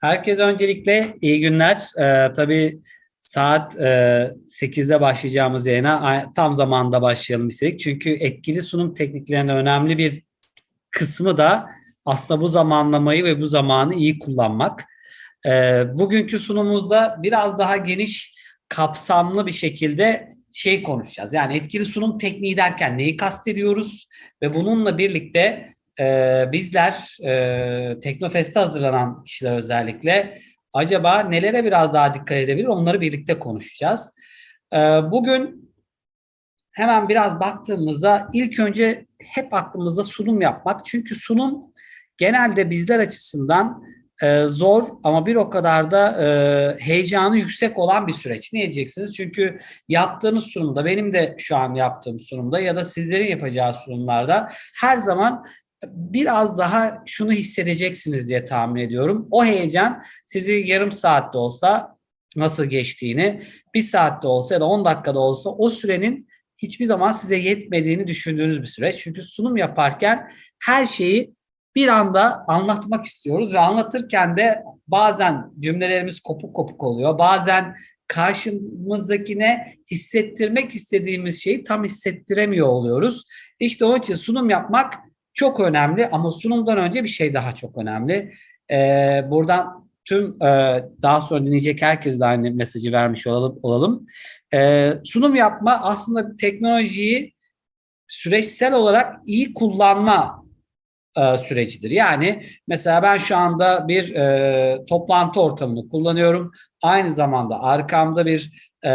Herkese öncelikle iyi günler. Ee, tabii saat e, 8'de başlayacağımız yayına tam zamanda başlayalım istedik. Çünkü etkili sunum tekniklerinin önemli bir kısmı da aslında bu zamanlamayı ve bu zamanı iyi kullanmak. Ee, bugünkü sunumumuzda biraz daha geniş, kapsamlı bir şekilde şey konuşacağız. Yani etkili sunum tekniği derken neyi kastediyoruz ve bununla birlikte e, bizler e, Teknofest'e hazırlanan kişiler özellikle acaba nelere biraz daha dikkat edebilir onları birlikte konuşacağız. E, bugün hemen biraz baktığımızda ilk önce hep aklımızda sunum yapmak. Çünkü sunum genelde bizler açısından e, zor ama bir o kadar da e, heyecanı yüksek olan bir süreç. Ne diyeceksiniz? Çünkü yaptığınız sunumda, benim de şu an yaptığım sunumda ya da sizlerin yapacağı sunumlarda her zaman biraz daha şunu hissedeceksiniz diye tahmin ediyorum. O heyecan sizi yarım saatte olsa nasıl geçtiğini, bir saatte olsa ya da 10 dakikada olsa o sürenin hiçbir zaman size yetmediğini düşündüğünüz bir süreç. Çünkü sunum yaparken her şeyi bir anda anlatmak istiyoruz ve anlatırken de bazen cümlelerimiz kopuk kopuk oluyor. Bazen karşımızdakine hissettirmek istediğimiz şeyi tam hissettiremiyor oluyoruz. İşte onun için sunum yapmak çok önemli ama sunumdan önce bir şey daha çok önemli. Ee, buradan tüm e, daha sonra dinleyecek herkes de aynı mesajı vermiş olalım. olalım. Ee, sunum yapma aslında teknolojiyi süreçsel olarak iyi kullanma e, sürecidir. Yani mesela ben şu anda bir e, toplantı ortamını kullanıyorum. Aynı zamanda arkamda bir e,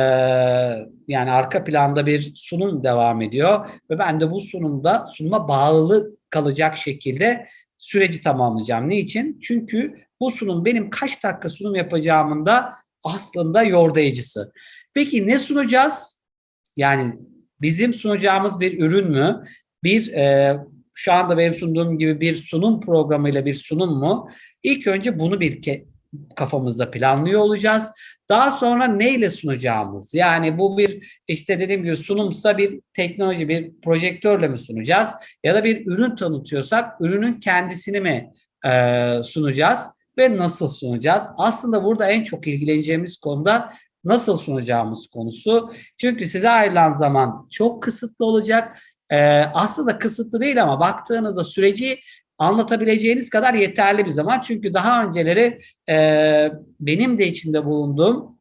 yani arka planda bir sunum devam ediyor ve ben de bu sunumda sunuma bağlı kalacak şekilde süreci tamamlayacağım. Niçin? Çünkü bu sunum benim kaç dakika sunum yapacağımın da aslında yordayıcısı. Peki ne sunacağız? Yani bizim sunacağımız bir ürün mü? Bir e, şu anda benim sunduğum gibi bir sunum programıyla bir sunum mu? İlk önce bunu bir ke- kafamızda planlıyor olacağız. Daha sonra neyle sunacağımız? Yani bu bir işte dediğim gibi sunumsa bir teknoloji, bir projektörle mi sunacağız? Ya da bir ürün tanıtıyorsak ürünün kendisini mi e, sunacağız? Ve nasıl sunacağız? Aslında burada en çok ilgileneceğimiz konuda nasıl sunacağımız konusu. Çünkü size ayrılan zaman çok kısıtlı olacak. Ee, aslında kısıtlı değil ama baktığınızda süreci anlatabileceğiniz kadar yeterli bir zaman. Çünkü daha önceleri e, benim de içinde bulunduğum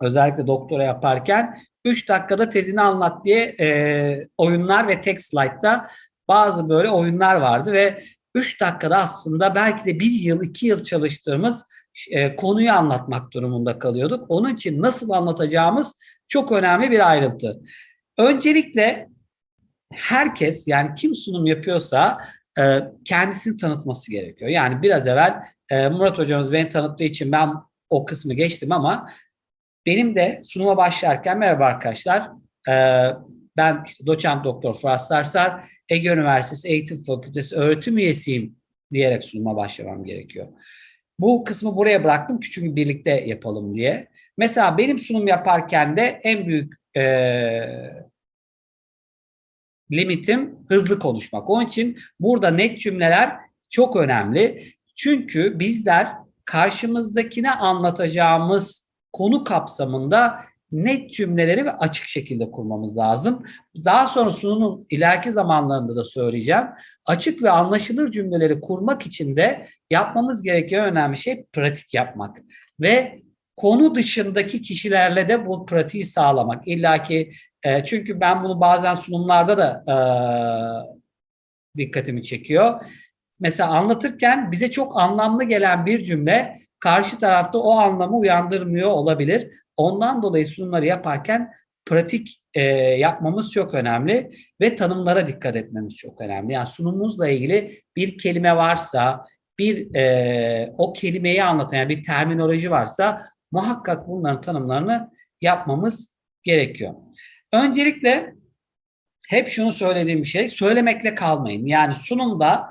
özellikle doktora yaparken 3 dakikada tezini anlat diye e, oyunlar ve tek slaytta bazı böyle oyunlar vardı ve 3 dakikada aslında belki de bir yıl, iki yıl çalıştığımız e, konuyu anlatmak durumunda kalıyorduk. Onun için nasıl anlatacağımız çok önemli bir ayrıntı. Öncelikle herkes yani kim sunum yapıyorsa e, kendisini tanıtması gerekiyor. Yani biraz evvel e, Murat hocamız beni tanıttığı için ben o kısmı geçtim ama benim de sunuma başlarken merhaba arkadaşlar e, ben işte doçent doktor Fırat Sarsar Ege Üniversitesi Eğitim Fakültesi öğretim üyesiyim diyerek sunuma başlamam gerekiyor. Bu kısmı buraya bıraktım çünkü birlikte yapalım diye. Mesela benim sunum yaparken de en büyük e, limitim hızlı konuşmak. Onun için burada net cümleler çok önemli. Çünkü bizler karşımızdakine anlatacağımız konu kapsamında net cümleleri ve açık şekilde kurmamız lazım. Daha sonra sunumun ileriki zamanlarında da söyleyeceğim. Açık ve anlaşılır cümleleri kurmak için de yapmamız gereken önemli şey pratik yapmak. Ve konu dışındaki kişilerle de bu pratiği sağlamak. İlla ki e, çünkü ben bunu bazen sunumlarda da e, dikkatimi çekiyor. Mesela anlatırken bize çok anlamlı gelen bir cümle karşı tarafta o anlamı uyandırmıyor olabilir. Ondan dolayı sunumları yaparken pratik e, yapmamız çok önemli ve tanımlara dikkat etmemiz çok önemli. Yani sunumumuzla ilgili bir kelime varsa, bir e, o kelimeyi anlatan yani bir terminoloji varsa muhakkak bunların tanımlarını yapmamız gerekiyor. Öncelikle hep şunu söylediğim bir şey, söylemekle kalmayın. Yani sunumda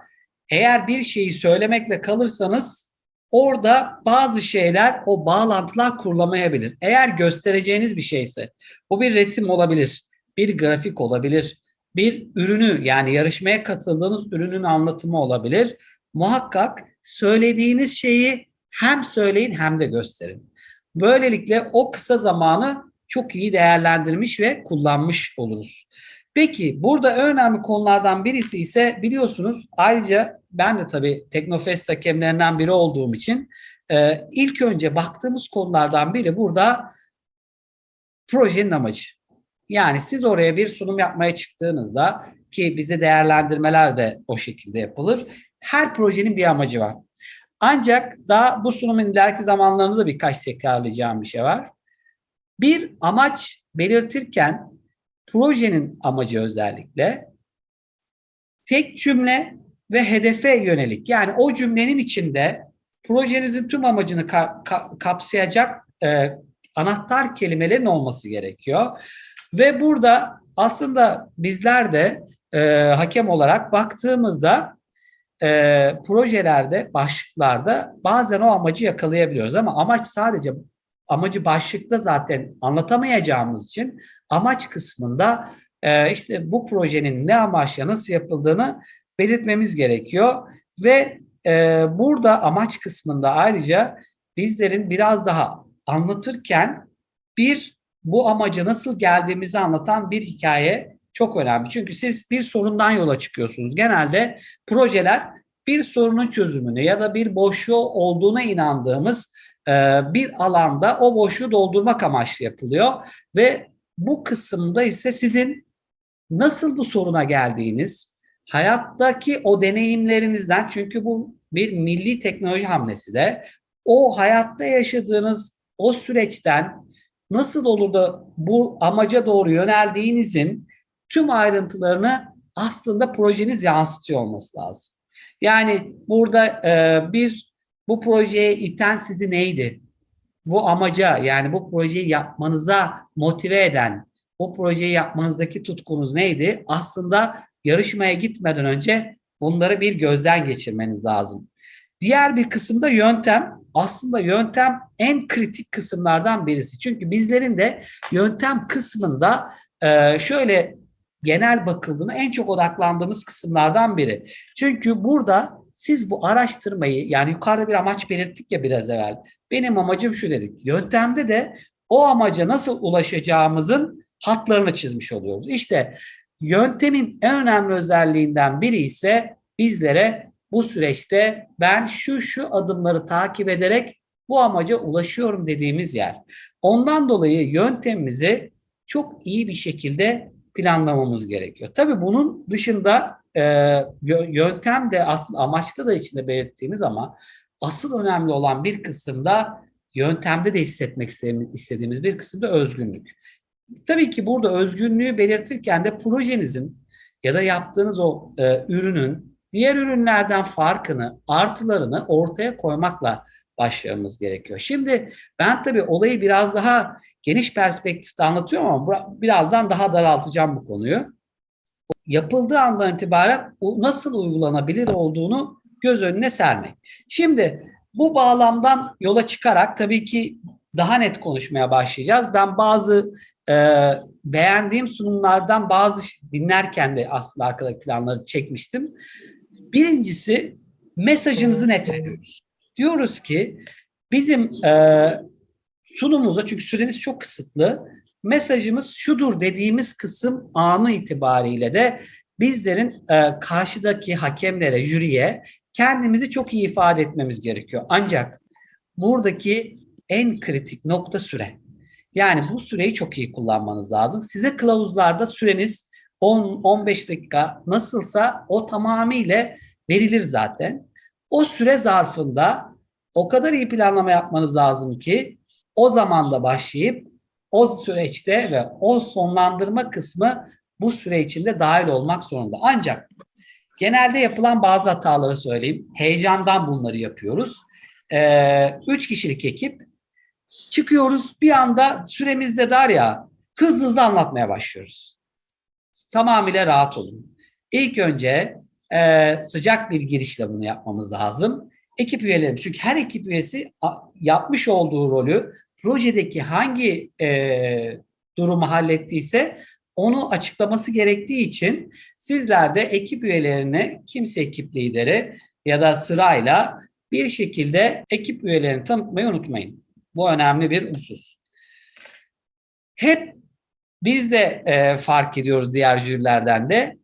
eğer bir şeyi söylemekle kalırsanız orada bazı şeyler, o bağlantılar kurulamayabilir. Eğer göstereceğiniz bir şeyse, bu bir resim olabilir, bir grafik olabilir, bir ürünü yani yarışmaya katıldığınız ürünün anlatımı olabilir. Muhakkak söylediğiniz şeyi hem söyleyin hem de gösterin. Böylelikle o kısa zamanı çok iyi değerlendirmiş ve kullanmış oluruz. Peki burada önemli konulardan birisi ise biliyorsunuz ayrıca ben de tabii Teknofest hakemlerinden biri olduğum için e, ilk önce baktığımız konulardan biri burada projenin amacı. Yani siz oraya bir sunum yapmaya çıktığınızda ki bize değerlendirmeler de o şekilde yapılır. Her projenin bir amacı var. Ancak daha bu sunumun ileriki zamanlarında da birkaç tekrarlayacağım bir şey var. Bir amaç belirtirken projenin amacı özellikle tek cümle ve hedefe yönelik. Yani o cümlenin içinde projenizin tüm amacını ka- ka- kapsayacak e, anahtar kelimelerin olması gerekiyor. Ve burada aslında bizler de e, hakem olarak baktığımızda e, projelerde, başlıklarda bazen o amacı yakalayabiliyoruz ama amaç sadece amacı başlıkta zaten anlatamayacağımız için amaç kısmında e, işte bu projenin ne amaçla nasıl yapıldığını belirtmemiz gerekiyor ve e, burada amaç kısmında ayrıca bizlerin biraz daha anlatırken bir bu amaca nasıl geldiğimizi anlatan bir hikaye çok önemli. Çünkü siz bir sorundan yola çıkıyorsunuz. Genelde projeler bir sorunun çözümünü ya da bir boşluğu olduğuna inandığımız bir alanda o boşluğu doldurmak amaçlı yapılıyor ve bu kısımda ise sizin nasıl bu soruna geldiğiniz, hayattaki o deneyimlerinizden çünkü bu bir milli teknoloji hamlesi de o hayatta yaşadığınız o süreçten nasıl olur da bu amaca doğru yöneldiğinizin tüm ayrıntılarını aslında projeniz yansıtıyor olması lazım. Yani burada e, bir bu projeye iten sizi neydi? Bu amaca yani bu projeyi yapmanıza motive eden, bu projeyi yapmanızdaki tutkunuz neydi? Aslında yarışmaya gitmeden önce bunları bir gözden geçirmeniz lazım. Diğer bir kısımda yöntem. Aslında yöntem en kritik kısımlardan birisi. Çünkü bizlerin de yöntem kısmında e, şöyle genel bakıldığında en çok odaklandığımız kısımlardan biri. Çünkü burada siz bu araştırmayı yani yukarıda bir amaç belirttik ya biraz evvel. Benim amacım şu dedik. Yöntemde de o amaca nasıl ulaşacağımızın hatlarını çizmiş oluyoruz. İşte yöntemin en önemli özelliğinden biri ise bizlere bu süreçte ben şu şu adımları takip ederek bu amaca ulaşıyorum dediğimiz yer. Ondan dolayı yöntemimizi çok iyi bir şekilde planlamamız gerekiyor. Tabii bunun dışında e, yöntem de aslında amaçta da içinde belirttiğimiz ama asıl önemli olan bir kısımda yöntemde de hissetmek istediğimiz bir kısımda özgünlük. Tabii ki burada özgünlüğü belirtirken de projenizin ya da yaptığınız o e, ürünün diğer ürünlerden farkını, artılarını ortaya koymakla başlamamız gerekiyor. Şimdi ben tabii olayı biraz daha geniş perspektifte anlatıyorum ama birazdan daha daraltacağım bu konuyu. Yapıldığı andan itibaren nasıl uygulanabilir olduğunu göz önüne sermek. Şimdi bu bağlamdan yola çıkarak tabii ki daha net konuşmaya başlayacağız. Ben bazı e, beğendiğim sunumlardan bazı dinlerken de aslında arkadaki planları çekmiştim. Birincisi mesajınızı net veriyoruz. Diyoruz ki bizim e, sunumumuza çünkü süreniz çok kısıtlı mesajımız şudur dediğimiz kısım anı itibariyle de bizlerin e, karşıdaki hakemlere, jüriye kendimizi çok iyi ifade etmemiz gerekiyor. Ancak buradaki en kritik nokta süre. Yani bu süreyi çok iyi kullanmanız lazım. Size kılavuzlarda süreniz 10-15 dakika nasılsa o tamamıyla verilir zaten. O süre zarfında o kadar iyi planlama yapmanız lazım ki o zamanda başlayıp o süreçte ve o sonlandırma kısmı bu süre içinde dahil olmak zorunda. Ancak genelde yapılan bazı hataları söyleyeyim. Heyecandan bunları yapıyoruz. Ee, üç kişilik ekip çıkıyoruz bir anda süremizde dar ya hızlı hızlı anlatmaya başlıyoruz. Tamamıyla rahat olun. İlk önce e, sıcak bir girişle bunu yapmamız lazım. Ekip üyeleri çünkü her ekip üyesi yapmış olduğu rolü projedeki hangi e, durumu hallettiyse onu açıklaması gerektiği için sizler de ekip üyelerine kimse ekip lideri ya da sırayla bir şekilde ekip üyelerini tanıtmayı unutmayın. Bu önemli bir husus. Hep biz de e, fark ediyoruz diğer jürilerden de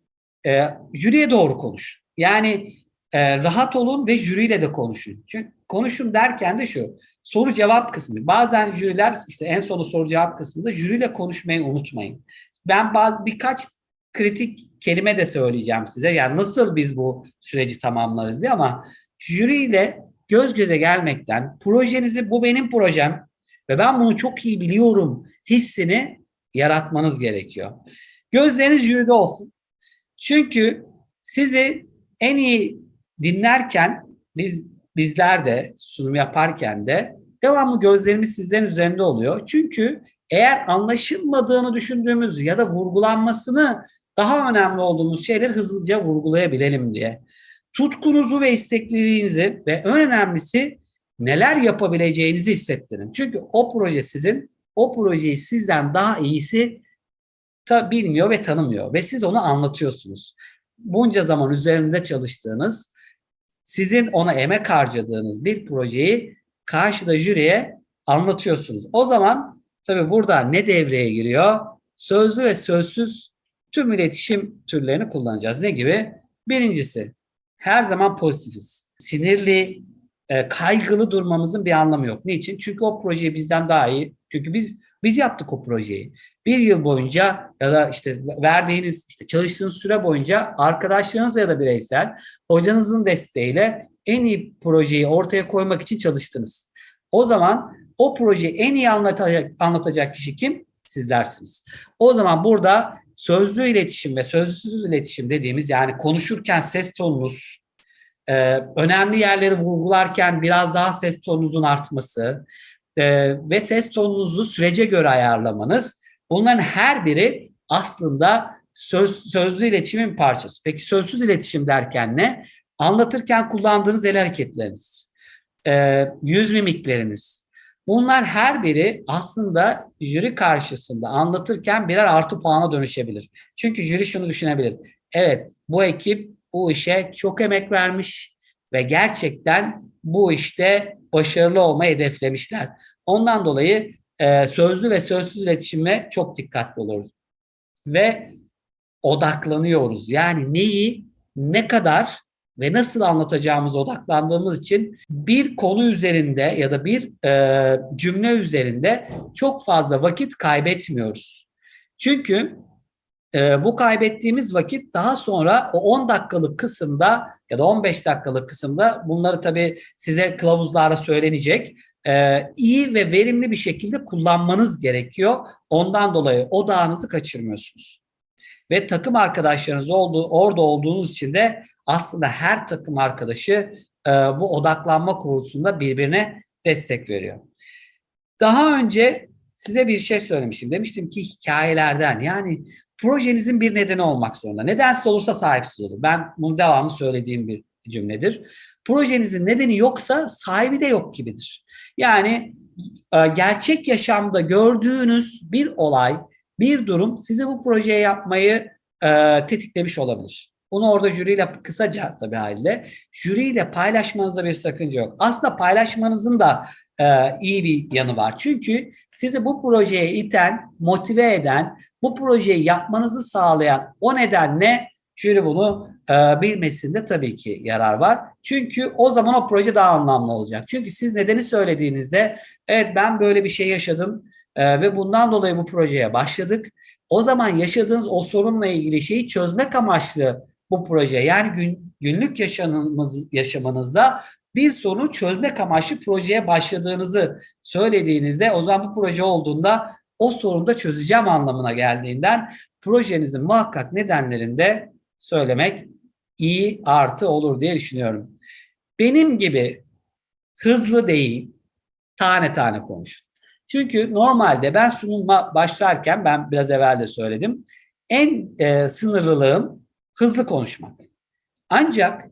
e, jüriye doğru konuş. Yani e, rahat olun ve jüriyle de konuşun. Çünkü konuşun derken de şu soru cevap kısmı. Bazen jüriler işte en sonu soru cevap kısmında jüriyle konuşmayı unutmayın. Ben bazı birkaç kritik kelime de söyleyeceğim size. Yani nasıl biz bu süreci tamamlarız diye ama jüriyle göz göze gelmekten projenizi bu benim projem ve ben bunu çok iyi biliyorum hissini yaratmanız gerekiyor. Gözleriniz jüride olsun. Çünkü sizi en iyi dinlerken biz bizler de sunum yaparken de devamlı gözlerimiz sizlerin üzerinde oluyor. Çünkü eğer anlaşılmadığını düşündüğümüz ya da vurgulanmasını daha önemli olduğumuz şeyleri hızlıca vurgulayabilelim diye. Tutkunuzu ve istekliliğinizi ve en önemlisi neler yapabileceğinizi hissettirin. Çünkü o proje sizin, o projeyi sizden daha iyisi ta bilmiyor ve tanımıyor ve siz onu anlatıyorsunuz. Bunca zaman üzerinde çalıştığınız, sizin ona emek harcadığınız bir projeyi karşıda jüriye anlatıyorsunuz. O zaman tabii burada ne devreye giriyor? Sözlü ve sözsüz tüm iletişim türlerini kullanacağız. Ne gibi? Birincisi, her zaman pozitifiz. Sinirli, e, kaygılı durmamızın bir anlamı yok. Niçin? Çünkü o proje bizden daha iyi. Çünkü biz biz yaptık o projeyi. Bir yıl boyunca ya da işte verdiğiniz, işte çalıştığınız süre boyunca arkadaşlarınızla ya da bireysel hocanızın desteğiyle en iyi projeyi ortaya koymak için çalıştınız. O zaman o projeyi en iyi anlatacak, anlatacak kişi kim? Sizlersiniz. O zaman burada sözlü iletişim ve sözsüz iletişim dediğimiz yani konuşurken ses tonunuz, e, önemli yerleri vurgularken biraz daha ses tonunuzun artması e, ve ses tonunuzu sürece göre ayarlamanız bunların her biri aslında söz, sözlü iletişimin parçası. Peki sözsüz iletişim derken ne? Anlatırken kullandığınız el hareketleriniz, e, yüz mimikleriniz, Bunlar her biri aslında jüri karşısında anlatırken birer artı puana dönüşebilir. Çünkü jüri şunu düşünebilir. Evet bu ekip bu işe çok emek vermiş ve gerçekten bu işte başarılı olmayı hedeflemişler. Ondan dolayı e, sözlü ve sözsüz iletişime çok dikkatli oluruz. Ve odaklanıyoruz. Yani neyi, ne kadar ve nasıl anlatacağımız odaklandığımız için bir konu üzerinde ya da bir e, cümle üzerinde çok fazla vakit kaybetmiyoruz. Çünkü e, bu kaybettiğimiz vakit daha sonra o 10 dakikalık kısımda ya da 15 dakikalık kısımda bunları tabii size kılavuzlarla söylenecek. E, iyi ve verimli bir şekilde kullanmanız gerekiyor. Ondan dolayı odağınızı kaçırmıyorsunuz. Ve takım arkadaşlarınız oldu, orada olduğunuz için de aslında her takım arkadaşı e, bu odaklanma konusunda birbirine destek veriyor. Daha önce size bir şey söylemiştim. Demiştim ki hikayelerden yani projenizin bir nedeni olmak zorunda. Nedensiz olursa sahipsiz olur. Ben bunu devamlı söylediğim bir cümledir. Projenizin nedeni yoksa sahibi de yok gibidir. Yani e, gerçek yaşamda gördüğünüz bir olay, bir durum sizi bu projeye yapmayı e, tetiklemiş olabilir. Bunu orada jüriyle kısaca tabii halde jüriyle paylaşmanızda bir sakınca yok. Aslında paylaşmanızın da e, iyi bir yanı var. Çünkü sizi bu projeye iten, motive eden, bu projeyi yapmanızı sağlayan o nedenle jüri bunu e, bilmesinde tabii ki yarar var. Çünkü o zaman o proje daha anlamlı olacak. Çünkü siz nedeni söylediğinizde evet ben böyle bir şey yaşadım e, ve bundan dolayı bu projeye başladık. O zaman yaşadığınız o sorunla ilgili şeyi çözmek amaçlı bu proje yani gün, günlük yaşamınız, yaşamınızda bir sorunu çözmek amaçlı projeye başladığınızı söylediğinizde o zaman bu proje olduğunda o sorunu da çözeceğim anlamına geldiğinden projenizin muhakkak nedenlerinde söylemek iyi artı olur diye düşünüyorum. Benim gibi hızlı değil, tane tane konuşun. Çünkü normalde ben sunuma başlarken ben biraz evvel de söyledim. En e, sınırlılığım hızlı konuşmak. Ancak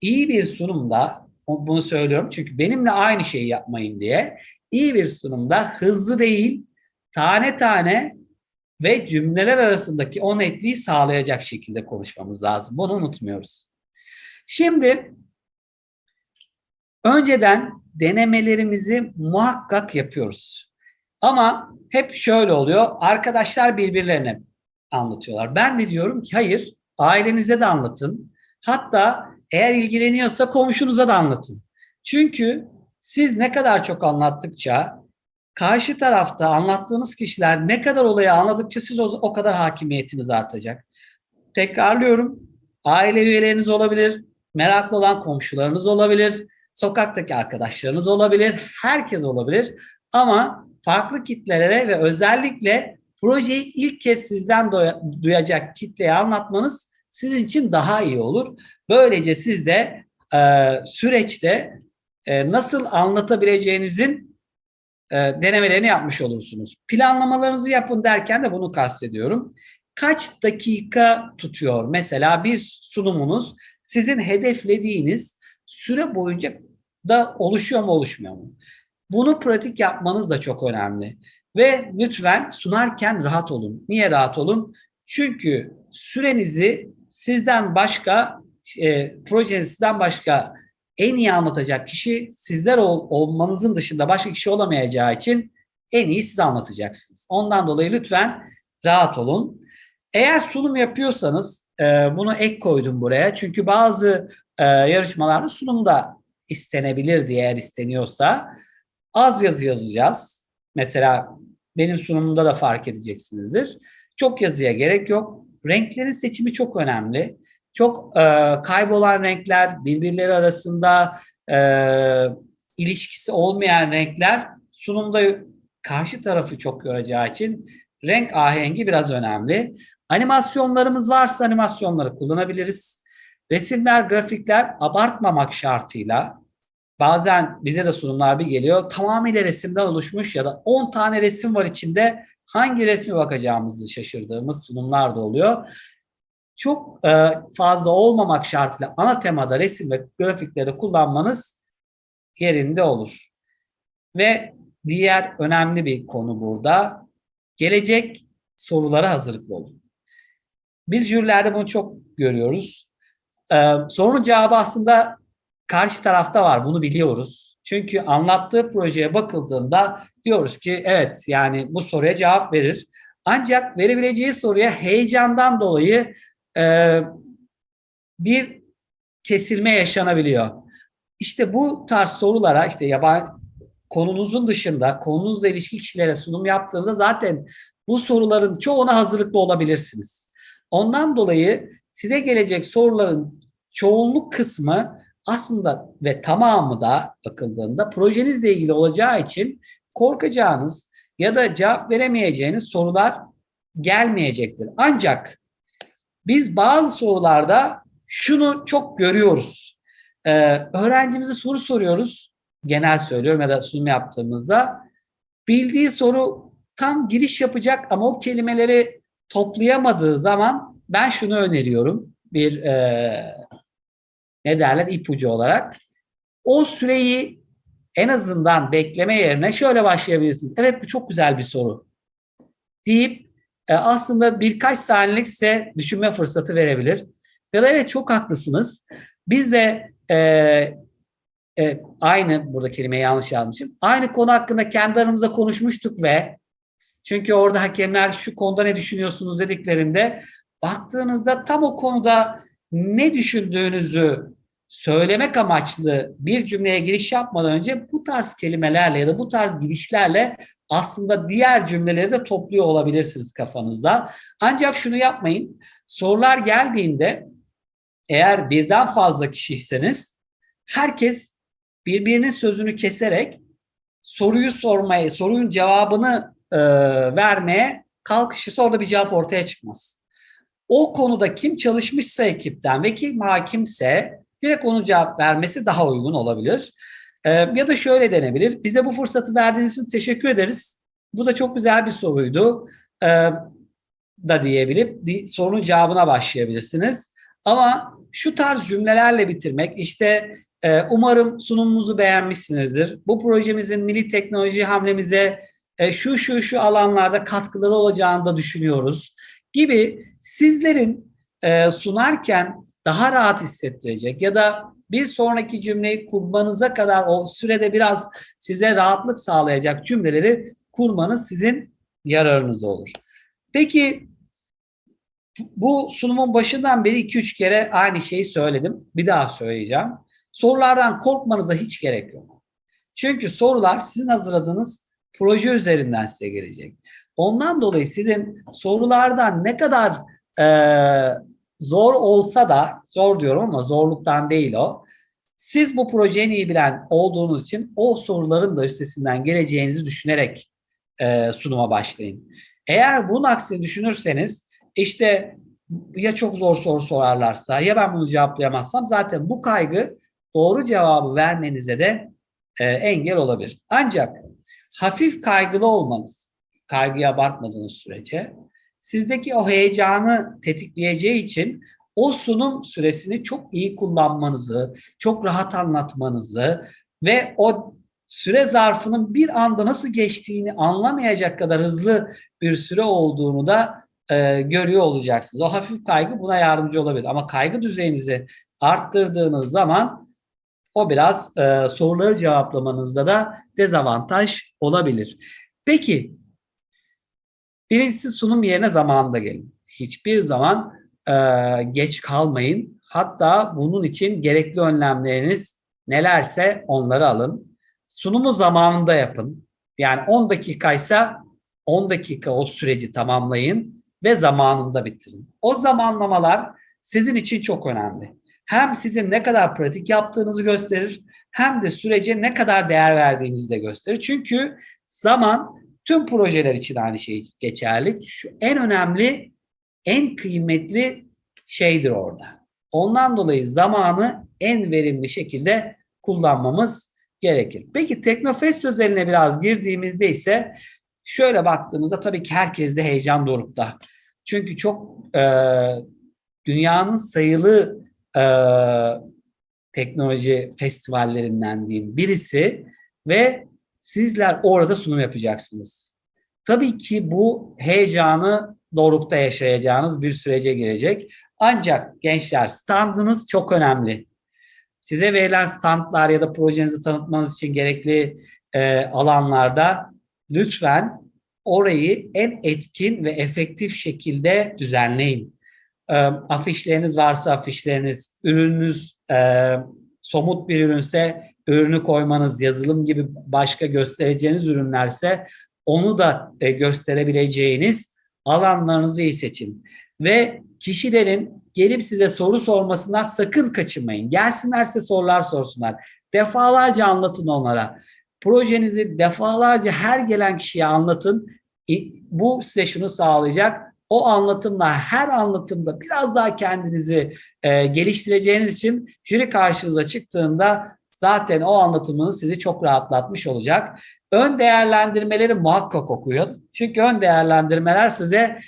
iyi bir sunumda bunu söylüyorum çünkü benimle aynı şeyi yapmayın diye iyi bir sunumda hızlı değil tane tane ve cümleler arasındaki o netliği sağlayacak şekilde konuşmamız lazım. Bunu unutmuyoruz. Şimdi önceden denemelerimizi muhakkak yapıyoruz. Ama hep şöyle oluyor. Arkadaşlar birbirlerine anlatıyorlar. Ben de diyorum ki hayır, ailenize de anlatın. Hatta eğer ilgileniyorsa komşunuza da anlatın. Çünkü siz ne kadar çok anlattıkça karşı tarafta anlattığınız kişiler ne kadar olayı anladıkça siz o, o kadar hakimiyetiniz artacak. Tekrarlıyorum. Aile üyeleriniz olabilir, meraklı olan komşularınız olabilir, sokaktaki arkadaşlarınız olabilir, herkes olabilir. Ama farklı kitlelere ve özellikle projeyi ilk kez sizden duyacak kitleye anlatmanız sizin için daha iyi olur. Böylece siz de e, süreçte e, nasıl anlatabileceğinizin e, denemelerini yapmış olursunuz. Planlamalarınızı yapın derken de bunu kastediyorum. Kaç dakika tutuyor? Mesela bir sunumunuz sizin hedeflediğiniz süre boyunca da oluşuyor mu oluşmuyor mu? Bunu pratik yapmanız da çok önemli. Ve lütfen sunarken rahat olun. Niye rahat olun? Çünkü sürenizi sizden başka, e, projenizden başka en iyi anlatacak kişi sizler ol, olmanızın dışında başka kişi olamayacağı için en iyi siz anlatacaksınız. Ondan dolayı lütfen rahat olun. Eğer sunum yapıyorsanız e, bunu ek koydum buraya. Çünkü bazı e, yarışmalarda sunum da istenebilir diye eğer isteniyorsa. Az yazı yazacağız. Mesela benim sunumumda da fark edeceksinizdir. Çok yazıya gerek yok. Renklerin seçimi çok önemli. Çok e, kaybolan renkler, birbirleri arasında e, ilişkisi olmayan renkler sunumda karşı tarafı çok yoracağı için renk ahengi biraz önemli. Animasyonlarımız varsa animasyonları kullanabiliriz. Resimler, grafikler abartmamak şartıyla bazen bize de sunumlar bir geliyor. Tamamıyla resimden oluşmuş ya da 10 tane resim var içinde hangi resmi bakacağımızı şaşırdığımız sunumlar da oluyor. Çok e, fazla olmamak şartıyla ana temada resim ve grafikleri kullanmanız yerinde olur. Ve diğer önemli bir konu burada gelecek sorulara hazırlıklı olun. Biz jürilerde bunu çok görüyoruz. Ee, sorunun cevabı aslında karşı tarafta var. Bunu biliyoruz. Çünkü anlattığı projeye bakıldığında diyoruz ki evet yani bu soruya cevap verir. Ancak verebileceği soruya heyecandan dolayı e, bir kesilme yaşanabiliyor. İşte bu tarz sorulara işte yabancı konunuzun dışında konunuzla ilişki kişilere sunum yaptığınızda zaten bu soruların çoğuna hazırlıklı olabilirsiniz. Ondan dolayı size gelecek soruların çoğunluk kısmı aslında ve tamamı da bakıldığında projenizle ilgili olacağı için korkacağınız ya da cevap veremeyeceğiniz sorular gelmeyecektir. Ancak biz bazı sorularda şunu çok görüyoruz. Ee, öğrencimize soru soruyoruz. Genel söylüyorum ya da sunum yaptığımızda. Bildiği soru tam giriş yapacak ama o kelimeleri toplayamadığı zaman ben şunu öneriyorum. Bir e, ne derler ipucu olarak. O süreyi en azından bekleme yerine şöyle başlayabilirsiniz. Evet bu çok güzel bir soru deyip e, aslında birkaç saniyelik size düşünme fırsatı verebilir. Ya da evet çok haklısınız. Biz de e, e, aynı burada kelimeyi yanlış yazmışım. Aynı konu hakkında kendi aramızda konuşmuştuk ve çünkü orada hakemler şu konuda ne düşünüyorsunuz dediklerinde baktığınızda tam o konuda ne düşündüğünüzü söylemek amaçlı bir cümleye giriş yapmadan önce bu tarz kelimelerle ya da bu tarz girişlerle aslında diğer cümleleri de topluyor olabilirsiniz kafanızda. Ancak şunu yapmayın. Sorular geldiğinde eğer birden fazla kişiyseniz herkes birbirinin sözünü keserek soruyu sormaya, sorunun cevabını e, vermeye kalkışırsa orada bir cevap ortaya çıkmaz. O konuda kim çalışmışsa ekipten ve kim hakimse direkt onun cevap vermesi daha uygun olabilir. E, ya da şöyle denebilir. Bize bu fırsatı verdiğiniz için teşekkür ederiz. Bu da çok güzel bir soruydu. E, da diyebilip di, sorunun cevabına başlayabilirsiniz. Ama şu tarz cümlelerle bitirmek işte e, umarım sunumumuzu beğenmişsinizdir. Bu projemizin milli teknoloji hamlemize e, şu şu şu alanlarda katkıları olacağını da düşünüyoruz gibi sizlerin e, sunarken daha rahat hissettirecek ya da Bir sonraki cümleyi kurmanıza kadar o sürede biraz size rahatlık sağlayacak cümleleri kurmanız sizin yararınız olur. Peki bu sunumun başından beri 2-3 kere aynı şeyi söyledim. Bir daha söyleyeceğim. Sorulardan korkmanıza hiç gerek yok. Çünkü sorular sizin hazırladığınız proje üzerinden size gelecek. Ondan dolayı sizin sorulardan ne kadar e, zor olsa da, zor diyorum ama zorluktan değil o. Siz bu projeyi iyi bilen olduğunuz için o soruların da üstesinden geleceğinizi düşünerek e, sunuma başlayın. Eğer bunun aksini düşünürseniz işte ya çok zor soru sorarlarsa ya ben bunu cevaplayamazsam zaten bu kaygı doğru cevabı vermenize de e, engel olabilir. Ancak hafif kaygılı olmanız, kaygıya abartmadığınız sürece sizdeki o heyecanı tetikleyeceği için o sunum süresini çok iyi kullanmanızı, çok rahat anlatmanızı ve o süre zarfının bir anda nasıl geçtiğini anlamayacak kadar hızlı bir süre olduğunu da e, görüyor olacaksınız. O hafif kaygı buna yardımcı olabilir. Ama kaygı düzeyinizi arttırdığınız zaman o biraz e, soruları cevaplamanızda da dezavantaj olabilir. Peki birincisi sunum yerine zamanında gelin. Hiçbir zaman e, geç kalmayın. Hatta bunun için gerekli önlemleriniz nelerse onları alın. Sunumu zamanında yapın. Yani 10 dakikaysa 10 dakika o süreci tamamlayın ve zamanında bitirin. O zamanlamalar sizin için çok önemli. Hem sizin ne kadar pratik yaptığınızı gösterir hem de sürece ne kadar değer verdiğinizi de gösterir. Çünkü zaman tüm projeler için aynı şey geçerli. Şu en önemli, en kıymetli şeydir orada. Ondan dolayı zamanı en verimli şekilde kullanmamız gerekir. Peki Teknofest özeline biraz girdiğimizde ise şöyle baktığımızda tabii ki herkes de heyecan dorukta. Çünkü çok e, dünyanın sayılı e, teknoloji festivallerinden diyeyim birisi ve sizler orada sunum yapacaksınız. Tabii ki bu heyecanı dorukta yaşayacağınız bir sürece girecek. Ancak gençler standınız çok önemli. Size verilen standlar ya da projenizi tanıtmanız için gerekli e, alanlarda lütfen orayı en etkin ve efektif şekilde düzenleyin. E, afişleriniz varsa afişleriniz, ürününüz e, somut bir ürünse ürünü koymanız, yazılım gibi başka göstereceğiniz ürünlerse onu da e, gösterebileceğiniz alanlarınızı iyi seçin. Ve kişilerin gelip size soru sormasından sakın kaçınmayın. Gelsinler size sorular sorsunlar. Defalarca anlatın onlara. Projenizi defalarca her gelen kişiye anlatın. Bu size şunu sağlayacak. O anlatımla her anlatımda biraz daha kendinizi e, geliştireceğiniz için jüri karşınıza çıktığında zaten o anlatımınız sizi çok rahatlatmış olacak. Ön değerlendirmeleri muhakkak okuyun. Çünkü ön değerlendirmeler size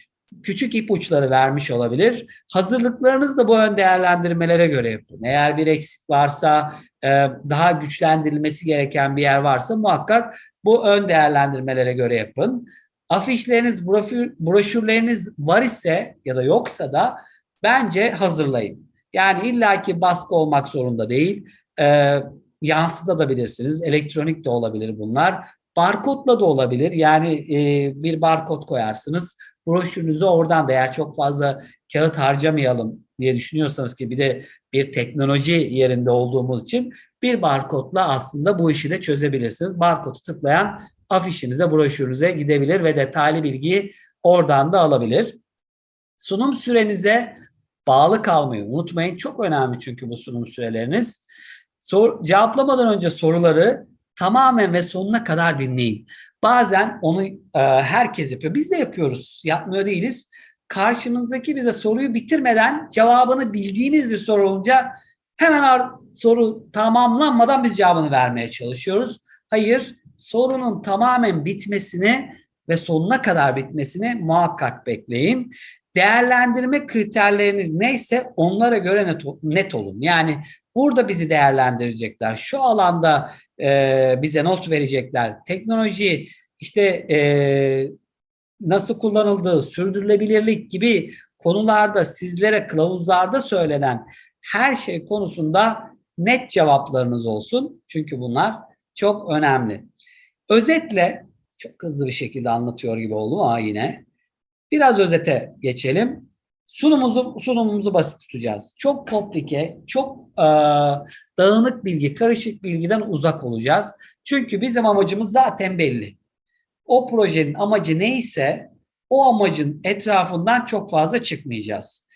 küçük ipuçları vermiş olabilir. Hazırlıklarınız da bu ön değerlendirmelere göre yapın. Eğer bir eksik varsa, e, daha güçlendirilmesi gereken bir yer varsa muhakkak bu ön değerlendirmelere göre yapın. Afişleriniz, broşürleriniz var ise ya da yoksa da bence hazırlayın. Yani illaki baskı olmak zorunda değil. Yansıtabilirsiniz. Elektronik de olabilir bunlar. Barkodla da olabilir. Yani e, bir barkod koyarsınız. Broşürünüzü oradan da eğer çok fazla kağıt harcamayalım diye düşünüyorsanız ki bir de bir teknoloji yerinde olduğumuz için bir barkodla aslında bu işi de çözebilirsiniz. Barkodu tıklayan afişinize, broşürünüze gidebilir ve detaylı bilgiyi oradan da alabilir. Sunum sürenize bağlı kalmayı unutmayın. Çok önemli çünkü bu sunum süreleriniz. Sor, cevaplamadan önce soruları tamamen ve sonuna kadar dinleyin. Bazen onu e, herkes yapıyor. Biz de yapıyoruz. Yapmıyor değiliz. Karşımızdaki bize soruyu bitirmeden cevabını bildiğimiz bir soru olunca hemen soru tamamlanmadan biz cevabını vermeye çalışıyoruz. Hayır, sorunun tamamen bitmesini ve sonuna kadar bitmesini muhakkak bekleyin. Değerlendirme kriterleriniz neyse onlara göre net, net olun. Yani burada bizi değerlendirecekler. Şu alanda e, bize not verecekler. Teknoloji işte e, nasıl kullanıldığı, sürdürülebilirlik gibi konularda sizlere kılavuzlarda söylenen her şey konusunda net cevaplarınız olsun. Çünkü bunlar çok önemli. Özetle çok hızlı bir şekilde anlatıyor gibi oldum ama yine biraz özete geçelim. Sunumumuzu sunumumuzu basit tutacağız. Çok komplike, çok e, dağınık bilgi, karışık bilgiden uzak olacağız. Çünkü bizim amacımız zaten belli. O projenin amacı neyse o amacın etrafından çok fazla çıkmayacağız.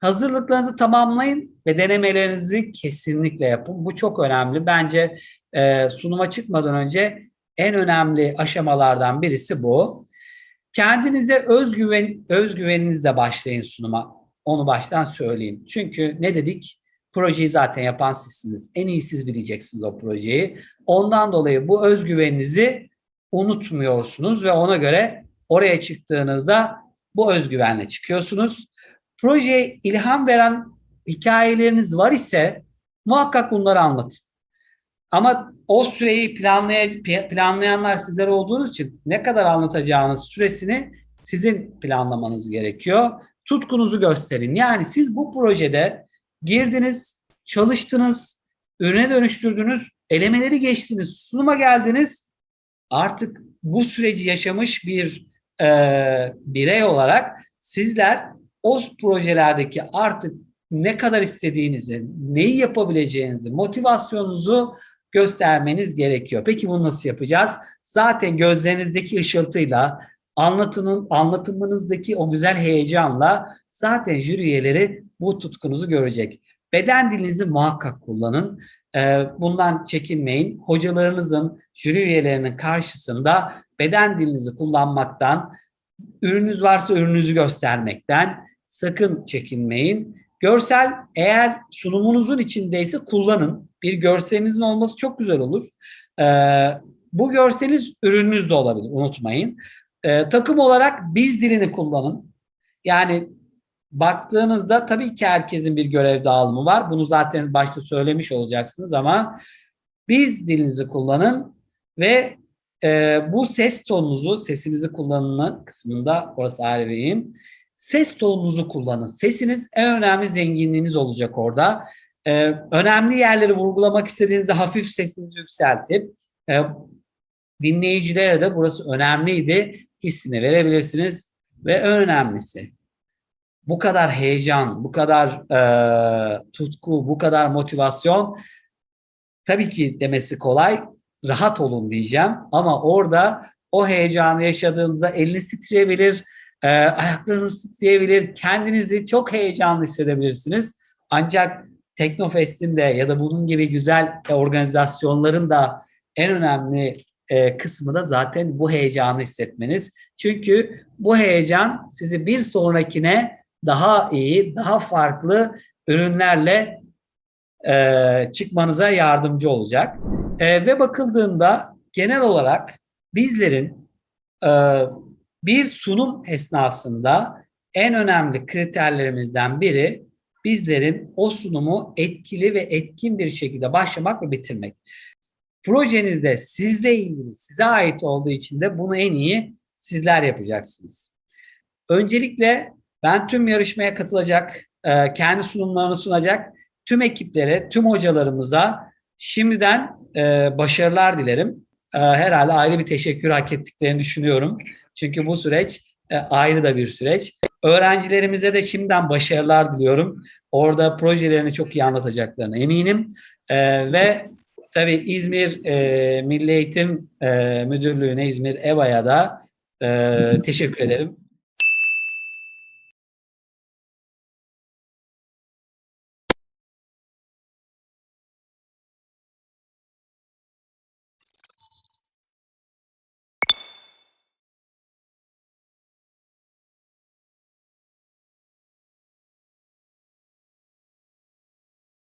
Hazırlıklarınızı tamamlayın ve denemelerinizi kesinlikle yapın. Bu çok önemli. Bence e, sunuma çıkmadan önce en önemli aşamalardan birisi bu. Kendinize özgüven özgüveninizle başlayın sunuma. Onu baştan söyleyeyim. Çünkü ne dedik? Projeyi zaten yapan sizsiniz. En iyi siz bileceksiniz o projeyi. Ondan dolayı bu özgüveninizi unutmuyorsunuz ve ona göre oraya çıktığınızda bu özgüvenle çıkıyorsunuz. Projeye ilham veren hikayeleriniz var ise muhakkak bunları anlatın. Ama o süreyi planlay planlayanlar sizler olduğunuz için ne kadar anlatacağınız süresini sizin planlamanız gerekiyor. Tutkunuzu gösterin. Yani siz bu projede girdiniz, çalıştınız, ürüne dönüştürdünüz, elemeleri geçtiniz, sunuma geldiniz. Artık bu süreci yaşamış bir e, birey olarak sizler o projelerdeki artık ne kadar istediğinizi, neyi yapabileceğinizi, motivasyonunuzu göstermeniz gerekiyor. Peki bunu nasıl yapacağız? Zaten gözlerinizdeki ışıltıyla, anlatının anlatımınızdaki o güzel heyecanla zaten jüri üyeleri bu tutkunuzu görecek. Beden dilinizi muhakkak kullanın. Bundan çekinmeyin. Hocalarınızın, jüri üyelerinin karşısında beden dilinizi kullanmaktan, ürününüz varsa ürününüzü göstermekten sakın çekinmeyin. Görsel eğer sunumunuzun içindeyse kullanın. Bir görselinizin olması çok güzel olur. Ee, bu görseliniz ürününüz de olabilir unutmayın. Ee, takım olarak biz dilini kullanın. Yani baktığınızda tabii ki herkesin bir görev dağılımı var. Bunu zaten başta söylemiş olacaksınız ama biz dilinizi kullanın ve e, bu ses tonunuzu, sesinizi kullanın kısmında orası ayrı ses tonunuzu kullanın. Sesiniz en önemli zenginliğiniz olacak orada. Ee, önemli yerleri vurgulamak istediğinizde hafif sesinizi yükseltip e, dinleyicilere de burası önemliydi hissini verebilirsiniz. Ve önemlisi bu kadar heyecan, bu kadar e, tutku, bu kadar motivasyon tabii ki demesi kolay. Rahat olun diyeceğim ama orada o heyecanı yaşadığınızda eliniz titreyebilir, e, ayaklarınız titreyebilir, kendinizi çok heyecanlı hissedebilirsiniz. Ancak Teknofest'in de ya da bunun gibi güzel organizasyonların da en önemli e, kısmı da zaten bu heyecanı hissetmeniz. Çünkü bu heyecan sizi bir sonrakine daha iyi, daha farklı ürünlerle e, çıkmanıza yardımcı olacak. E, ve bakıldığında genel olarak bizlerin e, bir sunum esnasında en önemli kriterlerimizden biri bizlerin o sunumu etkili ve etkin bir şekilde başlamak ve bitirmek. Projenizde sizle ilgili, size ait olduğu için de bunu en iyi sizler yapacaksınız. Öncelikle ben tüm yarışmaya katılacak, e, kendi sunumlarını sunacak tüm ekiplere, tüm hocalarımıza şimdiden e, başarılar dilerim. E, herhalde ayrı bir teşekkür hak ettiklerini düşünüyorum. Çünkü bu süreç ayrı da bir süreç. Öğrencilerimize de şimdiden başarılar diliyorum. Orada projelerini çok iyi anlatacaklarına eminim. E, ve tabii İzmir e, Milli Eğitim e, Müdürlüğü'ne, İzmir EBA'ya da e, teşekkür ederim.